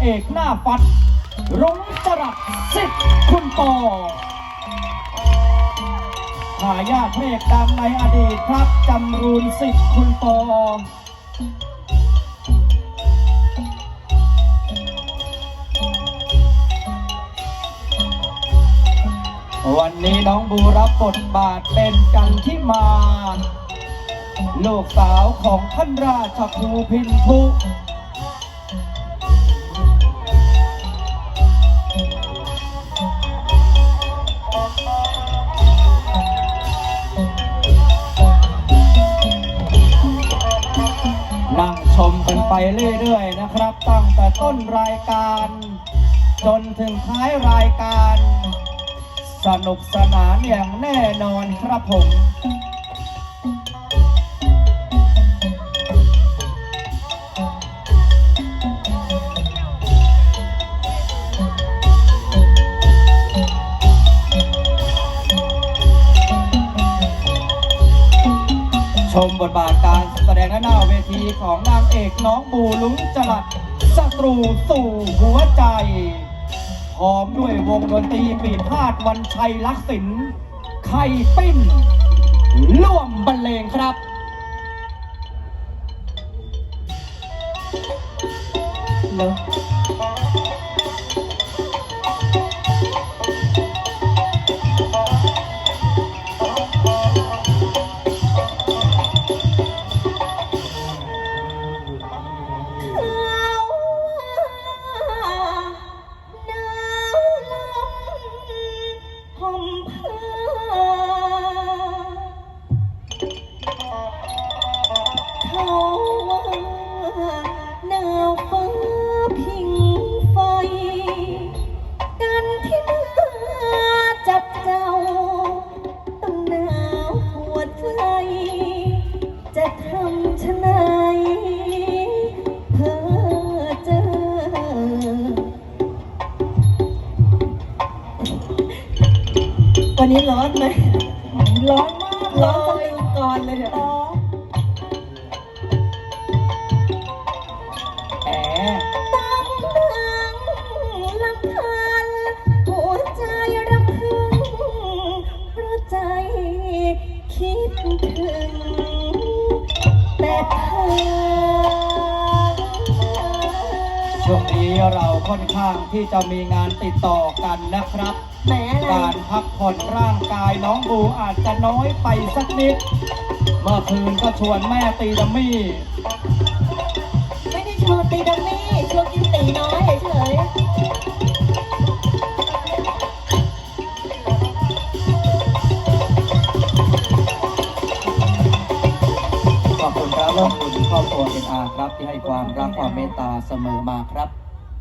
เอกหน้าฟัดร้งจรัสสิทธิ์คุณปอทายาทเพลงดังในอดีตครับจำรูนสิทธิ์คุณปอวันนี้น้องบูรับบทบาทเป็นกันที่มา ลูกสาวของท่านราชครูพินทุ ชมกันไปเรื่อยๆนะครับ ตั้งแต่ต้นรายการ จนถึงท้ายรายการ สนุกสนานอย่างแน่นอนครับผมชมบทบาทการ แสดงหน้าเวทีของนางเอกน้องบูลุงจลัดศัตรูสู่หัวใจพร้อมด้วยวงดนตรีปีพาดวันชัยลักษิณไข่ปิ้นร่วมบรรเลงครับเนอ ว่าหนาวฟ้าพิงไฟ กันที่มาจับเจ้า ต้องหนาวหัวใจ จะทำชะไหนเพื่อเจอ วันนี้ร้อนไหมร้อนมากร้อนสลืมก่อนเลยเนี่ยแช่วงนี้เราค่อนข้างที่จะมีงานติดต่อกันนะครับ แหมอะไรการพักผ่อนร่างกายน้องบูอาจจะน้อยไปสักนิด เมื่อคืนก็ชวนแม่ตีดัมมี่ ไม่ได้ชวนตีดัมมี่ชวนกินตีน้อยเฉยข อบคุณครอบครัวเป็นอาครับ ที่ให้ความรักความเมตตาเสมอมาครับ